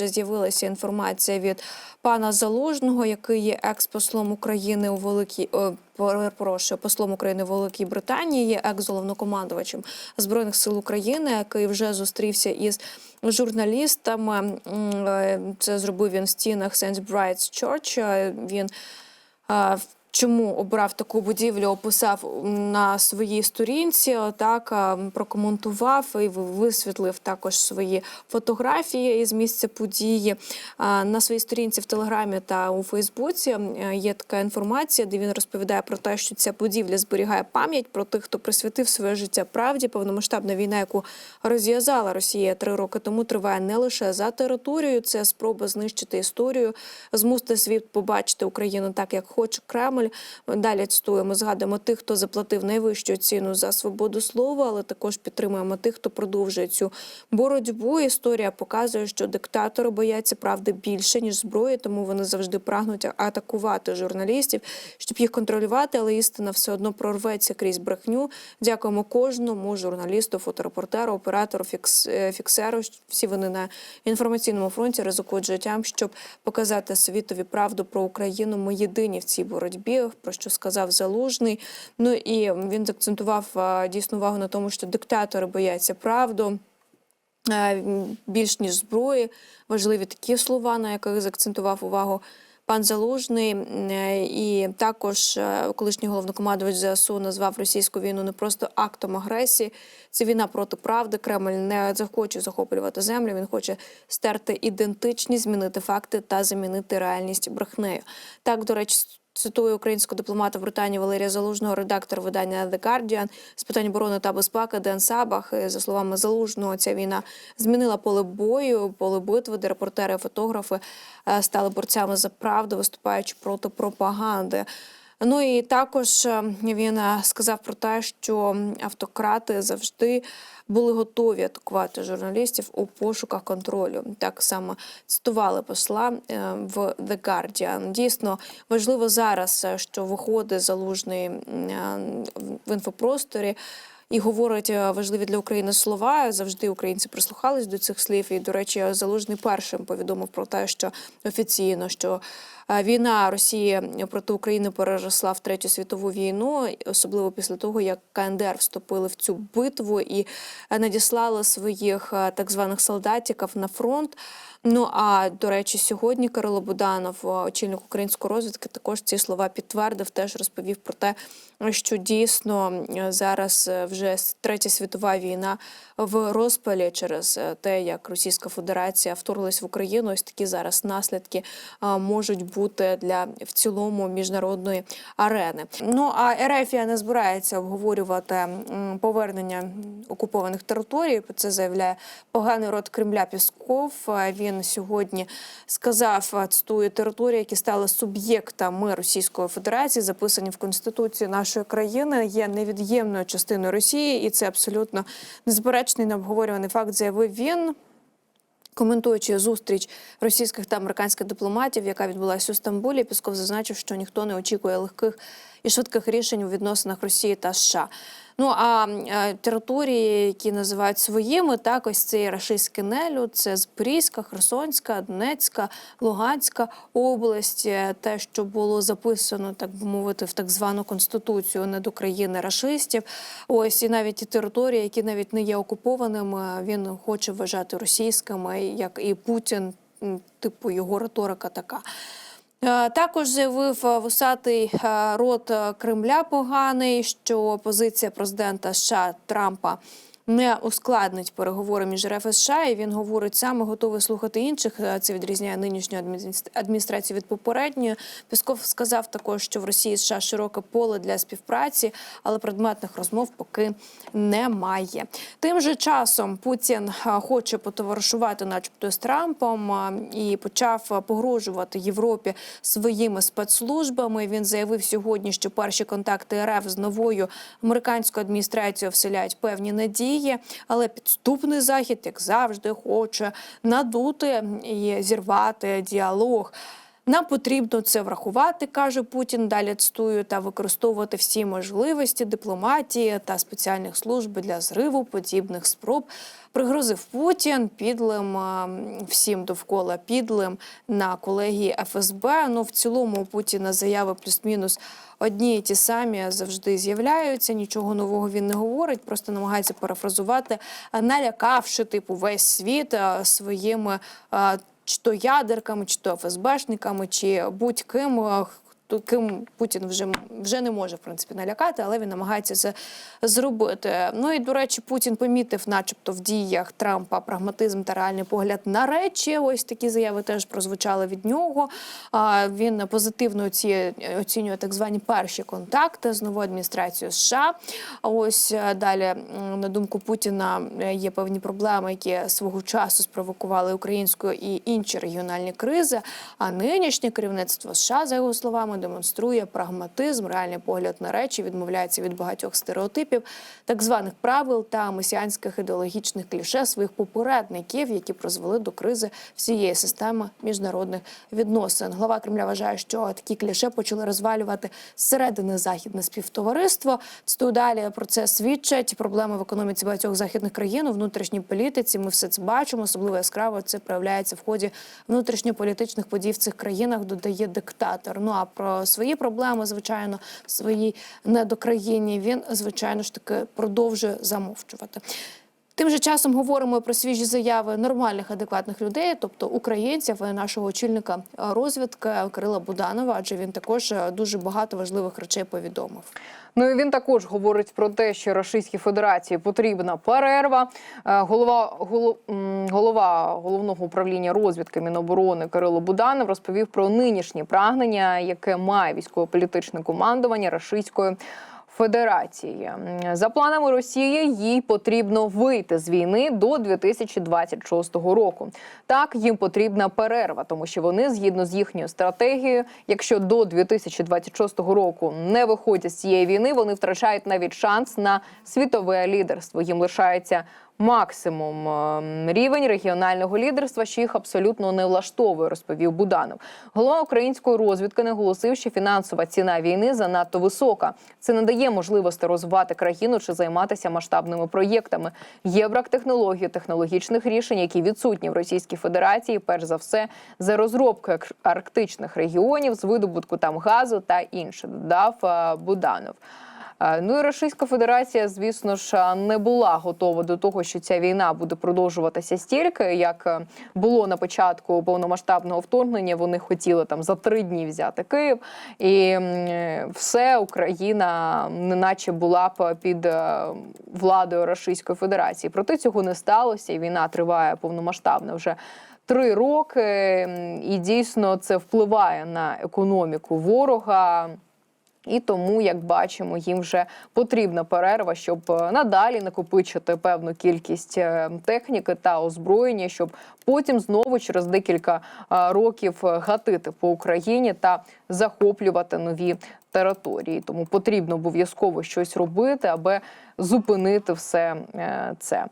Вже з'явилася інформація від пана Залужного, який є екс-послом України у Великій перепрошую, послом України у Великій Британії, є екс-головнокомандувачем збройних сил України, який вже зустрівся із журналістами. Е, Це зробив він в стінах. Bride's Church. Е, Він е, Чому обрав таку будівлю, описав на своїй сторінці, так прокоментував і висвітлив також свої фотографії із місця події. На своїй сторінці в Телеграмі та у Фейсбуці е, є така інформація, де він розповідає про те, що ця будівля зберігає пам'ять про тих, хто присвятив своє життя правді. Повномасштабна війна, яку розв'язала Росія три роки тому, триває не лише за територією, це спроба знищити історію, змусити світ побачити Україну так, як хоче Кремль. Далі цитуємо, згадуємо тих, хто заплатив найвищу ціну за свободу слова, але також підтримуємо тих, хто продовжує цю боротьбу. Історія показує, що диктатори бояться правди більше ніж зброї, тому вони завжди прагнуть атакувати журналістів, щоб їх контролювати, але істина все одно прорветься крізь брехню. Дякуємо кожному журналісту, фоторепортеру, оператору, фікс, е, фіксеру. Всі вони на інформаційному фронті ризикують життям, щоб показати світові правду про Україну. Ми єдині в цій боротьбі, про що сказав Залужний. Ну і він закцентував дійсно увагу на тому, що диктатори бояться правду. Більш ніж зброї, важливі такі слова, на яких закцентував увагу пан Залужний. Е, І також е, колишній головнокомандувач ЗСУ назвав російську війну не просто актом агресії. Це війна проти правди. Кремль не захоче захоплювати землю. Він хоче стерти ідентичність, змінити факти та замінити реальність брехнею. Так, до речі. Цитую українського дипломата в Британії Валерія Залужного, редактор видання The Guardian з питань оборони та безпеки Ден Сабах. За словами Залужного, ця війна змінила поле бою, поле битви, де репортери, фотографи е, стали борцями за правду, виступаючи проти пропаганди. Ну і також е, він е, сказав про те, що автократи завжди були готові атакувати журналістів у пошуках контролю. Так само цитували посла е, в The Guardian. Дійсно важливо зараз, що виходить залужний в інфопросторі. І говорить е, важливі для України слова. Завжди українці прислухались до цих слів. І, до речі, залужний першим повідомив про те, що офіційно що е, війна Росії проти України переросла в третю світову війну, особливо після того, як КНДР вступили в цю битву і е, надіслали своїх так званих солдатиків на фронт. Ну а до речі, сьогодні Кирило Буданов, е, очільник української розвідки, також ці слова підтвердив, теж розповів про те, що дійсно е, зараз е, вже третя світова війна в розпалі через те, як Російська Федерація вторглась в Україну. Ось такі зараз наслідки можуть бути для в цілому міжнародної арени. Ну а Ерефія не збирається обговорювати повернення окупованих територій. Про це заявляє поганий рот Кремля Пісков. Е, Він сьогодні сказав, цитую, території, які стали суб'єктами Російської Федерації, записані в Конституції нашої країни, є невід'ємною частиною Росії, і це абсолютно незаперечний необговорюваний факт, заявив він. Коментуючи зустріч російських та американських дипломатів, яка відбулася у Стамбулі, Пісков зазначив, що ніхто не очікує легких і швидких рішень у відносинах Росії та США. Ну а е, території, які називають своїми, так ось це і рашистське нелю, це Запорізька, Херсонська, Донецька, Луганська область, е, те, що було записано, так би мовити, в так звану конституцію не до рашистів. Ось і навіть ті території, які навіть не є окупованими, він хоче вважати російськими, як і Путін, типу його риторика така. Е, Також заявив е, вусатий е, рот Кремля поганий, що позиція президента США Трампа не ускладнить переговори між РФ і США, і він говорить саме готовий слухати інших. Е, Це відрізняє нинішню адміністр- адміністрацію від попередньої. Пісков сказав також, що в Росії США широке поле для співпраці, але предметних розмов поки немає. Тим же часом Путін е, хоче потоваришувати, начебто, з Трампом, е, і почав погрожувати Європі своїми спецслужбами. Він заявив сьогодні, що перші контакти РФ з новою американською адміністрацією вселяють певні надії, але підступний захід, як завжди, хоче надути і зірвати діалог. Нам потрібно це врахувати, каже Путін. Далі цитую, та використовувати всі можливості дипломатії та спеціальних служб для зриву подібних спроб. Пригрозив Путін підлим всім довкола підлим на колегії ФСБ. Ну в цілому у Путіна заяви плюс-мінус одні і ті самі завжди з'являються. Нічого нового він не говорить, просто намагається парафразувати, налякавши типу весь світ своїми. Чи то ядерками, чи то ФСБшниками, чи будь-ким, хто- ким Путін вже, вже не може в принципі налякати, але він намагається це зробити. Ну і до речі, Путін помітив, начебто, в діях Трампа прагматизм та реальний погляд на речі. Ось такі заяви теж прозвучали від нього. А він позитивно оці- оцінює так звані перші контакти з новою адміністрацією США. А ось е, далі, на думку Путіна, е, є певні проблеми, які свого часу спровокували українську і інші регіональні кризи. А нинішнє керівництво США, за його словами, демонструє прагматизм, реальний погляд на речі, відмовляється від багатьох стереотипів, так званих правил та месіанських ідеологічних кліше своїх попередників, які призвели до кризи всієї системи міжнародних відносин. Глава Кремля вважає, що такі кліше почали розвалювати зсередини західне співтовариство. Цитую далі про це свідчать проблеми в економіці багатьох західних країн у внутрішній політиці. Ми все це бачимо. Особливо яскраво це проявляється в ході внутрішньополітичних подій в цих країнах. Додає диктатор. Ну а про свої проблеми, звичайно, свої недокраїні він звичайно ж таки продовжує замовчувати. Тим же часом говоримо про свіжі заяви нормальних, адекватних людей, тобто українців, нашого очільника розвідки Кирила Буданова, адже він також е, дуже багато важливих речей повідомив. Ну і він також говорить про те, що Російській Федерації потрібна перерва. Е, Голова голо- голова головного управління розвідки Міноборони Кирило Буданов розповів про нинішні прагнення, яке має військово-політичне командування Російської. Федерації за планами Росії їй потрібно вийти з війни до 2026 року. Так їм потрібна перерва, тому що вони, згідно з їхньою стратегією, якщо до 2026 року не виходять з цієї війни, вони втрачають навіть шанс на світове лідерство. Їм лишається максимум ем, рівень регіонального лідерства, що їх абсолютно не влаштовує, розповів Буданов. Голова української розвідки наголосив, що фінансова ціна війни занадто висока. Це не дає можливості розвивати країну чи займатися масштабними проєктами. Є брак технологій, технологічних рішень, які відсутні в Російській Федерації, перш за все, за розробкою арктичних регіонів, з видобутку там газу та інше, додав е, Буданов. Е, Ну і Російська Федерація, звісно ж, не була готова до того, що ця війна буде продовжуватися стільки, як е, було на початку повномасштабного вторгнення. Вони хотіли там за три дні взяти Київ, і е, все Україна неначе була б під е, владою Російської Федерації. Проте цього не сталося, і війна триває повномасштабно вже. Три роки, і дійсно це впливає на економіку ворога. І тому, як бачимо, їм вже потрібна перерва, щоб е, надалі накопичити певну кількість е, техніки та озброєння, щоб потім знову через декілька е, років гатити по Україні та захоплювати нові території. Тому потрібно обов'язково щось робити, аби зупинити все це.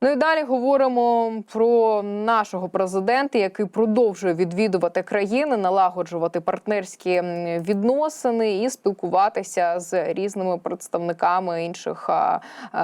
Ну і далі говоримо про нашого президента, який продовжує відвідувати країни, налагоджувати партнерські відносини і спілкуватися з різними представниками інших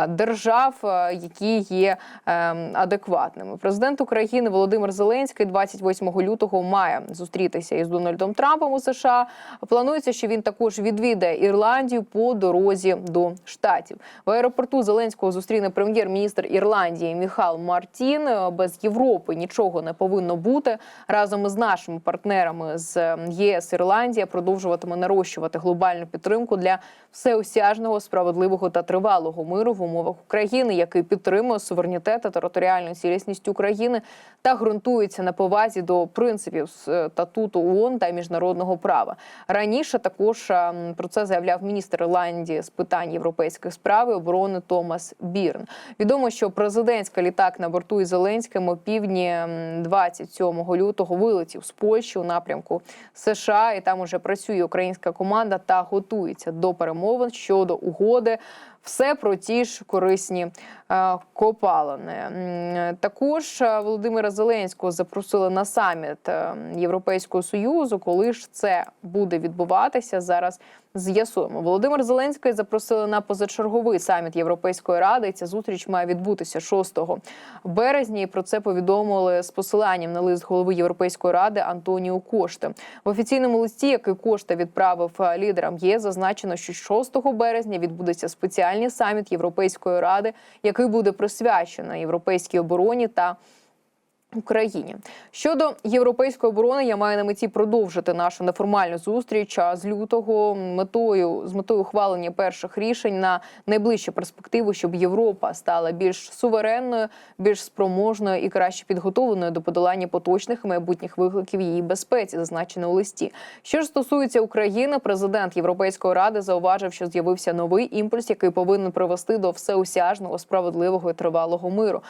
держав, які є ем, адекватними. Президент України Володимир Зеленський 28 лютого має зустрітися із Дональдом Трампом у США. Планується, що він також відвідає Ірландію по дорозі до штатів. В аеропорту Зеленського зустріне прем'єр-міністр Ірландії Міхал Мартін. Без Європи нічого не повинно бути. Разом із нашими партнерами з ЄС Ірландія продовжуватиме нарощувати глобальну підтримку для всеосяжного, справедливого та тривалого миру в умовах України, який підтримує суверенітет та територіальну цілісність України та ґрунтується на повазі до принципів статуту ООН та міжнародного права. Раніше також ем, про це заявляв міністр Ірландії з питань європейських справ оборони Томас Бірн. Відомо, що президентський літак на борту із Зеленським о півдні м, 27 лютого вилетів з Польщі у напрямку США, і там уже працює українська команда та готується до перемовин щодо угоди Все про ті ж корисні е, копалини. Також е, Володимира Зеленського запросили на саміт е, Європейського союзу. Коли ж це буде відбуватися, зараз з'ясуємо. Володимир Зеленський запросили на позачерговий саміт Європейської ради. Ця зустріч має відбутися 6 березня. І про це повідомили з посиланням на лист голови Європейської ради Антоніо Кошти. В офіційному листі, який Кошта відправив лідерам ЄС, зазначено, що 6 березня відбудеться спеціальний саміт Європейської ради, який буде присвячено європейській обороні та Україні щодо європейської оборони, я маю на меті продовжити нашу неформальну зустріч а з лютого метою з метою ухвалення перших рішень на найближчу перспективу, щоб Європа стала більш суверенною, більш спроможною і краще підготовленою до подолання поточних майбутніх викликів її безпеці, зазначено у листі. Що ж стосується України, президент Європейської ради зауважив, що з'явився новий імпульс, який повинен привести до всеосяжного, справедливого і тривалого миру.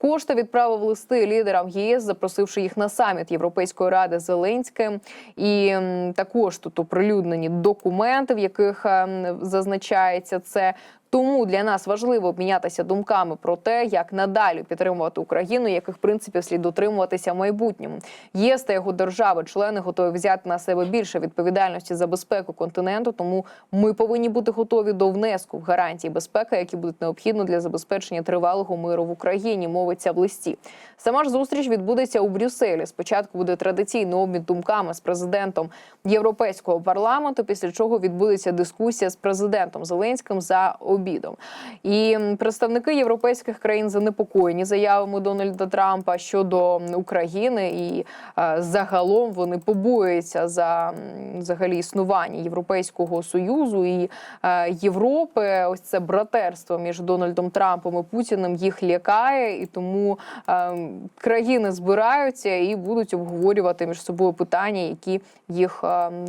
Кошта відправив листи лідерам ЄС, запросивши їх на саміт Європейської ради Зеленським. І також тут оприлюднені документи, в яких ем, зазначається це. Тому для нас важливо обмінятися думками про те, як надалі підтримувати Україну, яких принципів слід дотримуватися в майбутньому. ЄС та його держави-члени готові взяти на себе більше відповідальності за безпеку континенту. Тому ми повинні бути готові до внеску в гарантії безпеки, які будуть необхідні для забезпечення тривалого миру в Україні. Мовиться в листі. Сама ж зустріч відбудеться у Брюсселі. Спочатку буде традиційний обмін думками з президентом Європейського парламенту, після чого відбудеться дискусія з президентом Зеленським за обідом. І представники європейських країн занепокоєні заявами Дональда Трампа щодо України, і е, загалом вони побоюються за взагалі існування Європейського союзу і е, Європи. Ось це братерство між Дональдом Трампом і Путіним їх лякає, і тому е, країни збираються і будуть обговорювати між собою питання, які їх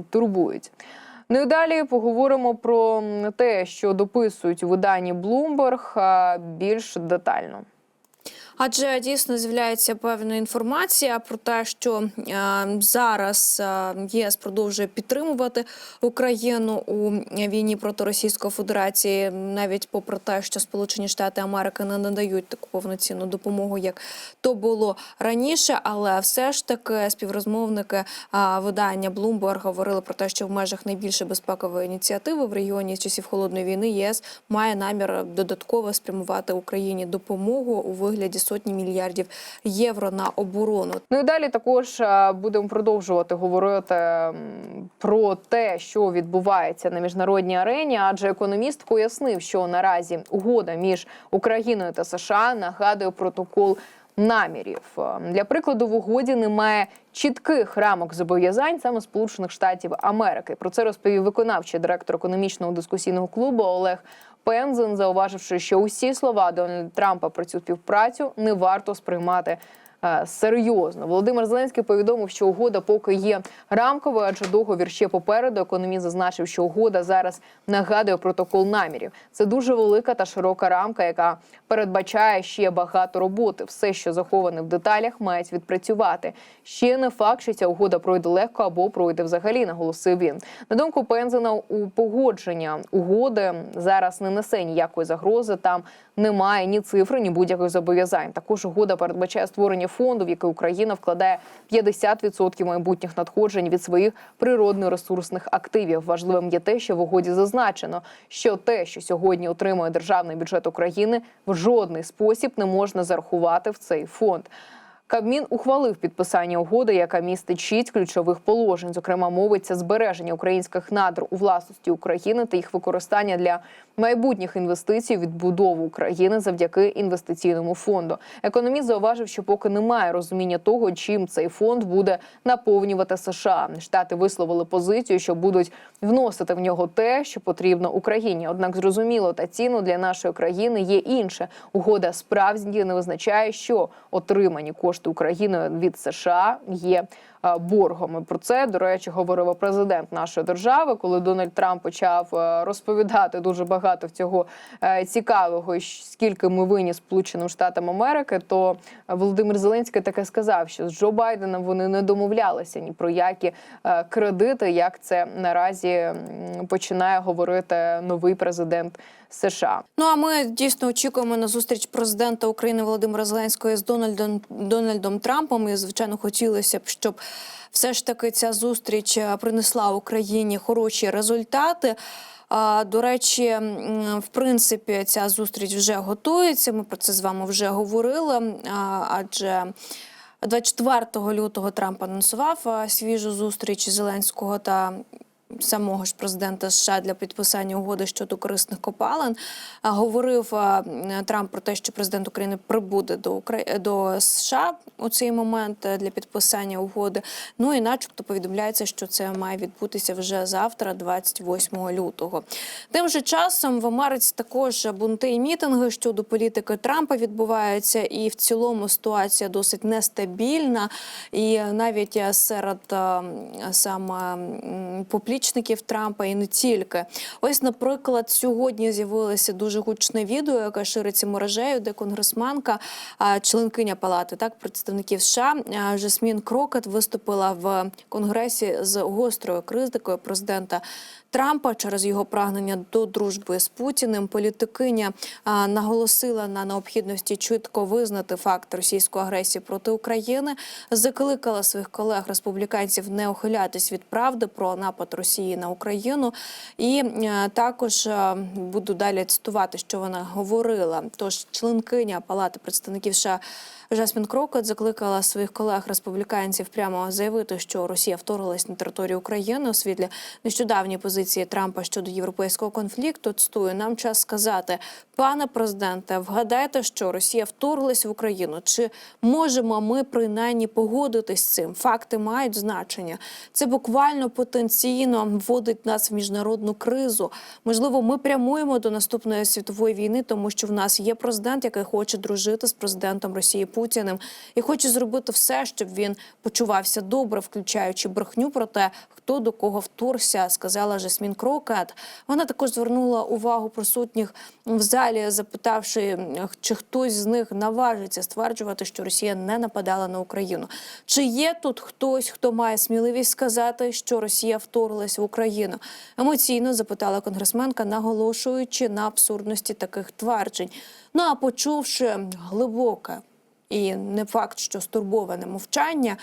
турбують. Ну і далі поговоримо про те, що дописують виданні Bloomberg більш детально. Адже дійсно з'являється певна інформація про те, що е, зараз е, ЄС продовжує підтримувати Україну у війні проти Російської Федерації, навіть попри те, що Сполучені Штати Америки не надають таку повноцінну допомогу, як то було раніше. Але все ж таки співрозмовники е, видання Bloomberg говорили про те, що в межах найбільшої безпекової ініціативи в регіоні з часів холодної війни ЄС має намір додатково спрямувати Україні допомогу у вигляді сотні мільярдів євро на оборону. Ну і далі також е, будемо продовжувати говорити про те, що відбувається на міжнародній арені. Адже економіст пояснив, що наразі угода між Україною та США нагадує протокол. Намірів Е, для прикладу в угоді немає чітких рамок зобов'язань саме Сполучених Штатів Америки. Про це розповів виконавчий директор економічного дискусійного клубу Олег Пензен, зауваживши, що усі слова Дональда Трампа про цю співпрацю не варто сприймати серйозно. Володимир Зеленський повідомив, що угода поки є рамковою, адже договір ще попереду. Економіст зазначив, що угода зараз нагадує протокол намірів. Це дуже велика та широка рамка, яка передбачає ще багато роботи. Все, що заховане в деталях, мають відпрацювати. Ще не факт, що ця угода пройде легко або пройде взагалі, наголосив він. На думку Пензена, у погодження угоди зараз не несе ніякої загрози. Там немає ні цифри, ні будь-яких зобов'язань. Також угода передбачає створення фонду, в який Україна вкладає 50% майбутніх надходжень від своїх природно-ресурсних активів. Важливим є те, що в угоді зазначено, що те, що сьогодні отримує державний бюджет України, в жодний спосіб не можна зарахувати в цей фонд. Кабмін ухвалив підписання угоди, яка містить шість ключових положень. Зокрема, мовиться збереження українських надр у власності України та їх використання для майбутніх інвестицій, відбудову України завдяки інвестиційному фонду. Економіст зауважив, що поки немає розуміння того, чим цей фонд буде наповнювати США. Штати висловили позицію, що будуть вносити в нього те, що потрібно Україні. Однак зрозуміло та ціну для нашої країни є інше. Угода справді не визначає, що отримані кошти Україною від США є боргом. І про це, до речі, говорив президент нашої держави, коли Дональд Трамп почав е, розповідати дуже багато всього е, цікавого, скільки ми винні Сполученим Штатам Америки, то Володимир Зеленський таке сказав, що з Джо Байденом вони не домовлялися ні про які е, кредити, як це наразі починає говорити новий президент США. Ну а ми дійсно очікуємо на зустріч президента України Володимира Зеленського з Дональдом Дональдом Трампом. І звичайно, хотілося б, щоб все ж таки ця зустріч е, принесла Україні хороші результати. До речі, в принципі, ця зустріч вже готується. Ми про це з вами вже говорили. Адже 24 лютого Трамп анонсував свіжу зустріч Зеленського та самого ж президента США для підписання угоди щодо корисних копалин. Говорив Трамп про те, що президент України прибуде до Украї... до США у цей момент е, для підписання угоди. Ну і, начебто, повідомляється, що це має відбутися вже завтра, 28 лютого. Тим же часом в Америці також бунти і мітинги щодо політики Трампа відбуваються, і в цілому ситуація досить нестабільна. І навіть е, серед е, саме м, поплічників Трампа і не тільки. Ось, наприклад, сьогодні з'явилося дуже гучне відео, яке шириться мережею, де конгресменка, членкиня палати, так представників США Жасмін Крокет виступила в конгресі з гострою критикою президента. Трампа через його прагнення до дружби з Путіним політикиня наголосила на необхідності чітко визнати факт російської агресії проти України, закликала своїх колег республіканців не ухилятись від правди про напад Росії на Україну. І е, також е, буду далі цитувати, що вона говорила. Тож членкиня Палати представників США Жасмін Крокет закликала своїх колег республіканців прямо заявити, що Росія вторглась на територію України у світлі нещодавньої позиції Трампа щодо європейського конфлікту. Цитую, нам час сказати, пане президенте, вгадайте, що Росія вторглась в Україну. Чи можемо ми принаймні погодитись з цим? Факти мають значення. Це буквально потенційно вводить нас в міжнародну кризу. Можливо, ми прямуємо до наступної світової війни, тому що в нас є президент, який хоче дружити з президентом Росії Путіним і хоче зробити все, щоб він почувався добре, включаючи брехню про те, хто до кого вторгся, сказала Жасмін Крокет. Вона також звернула увагу присутніх в залі, запитавши, чи хтось з них наважиться стверджувати, що Росія не нападала на Україну. Чи є тут хтось, хто має сміливість сказати, що Росія вторглась в Україну? Емоційно запитала конгресменка, наголошуючи на абсурдності таких тверджень. Ну а почувши глибоке і не факт, що стурбоване мовчання,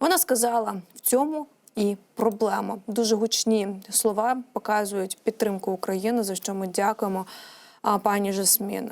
вона сказала в цьому і проблема. Дуже гучні слова показують підтримку України, за що ми дякуємо пані Жасмін.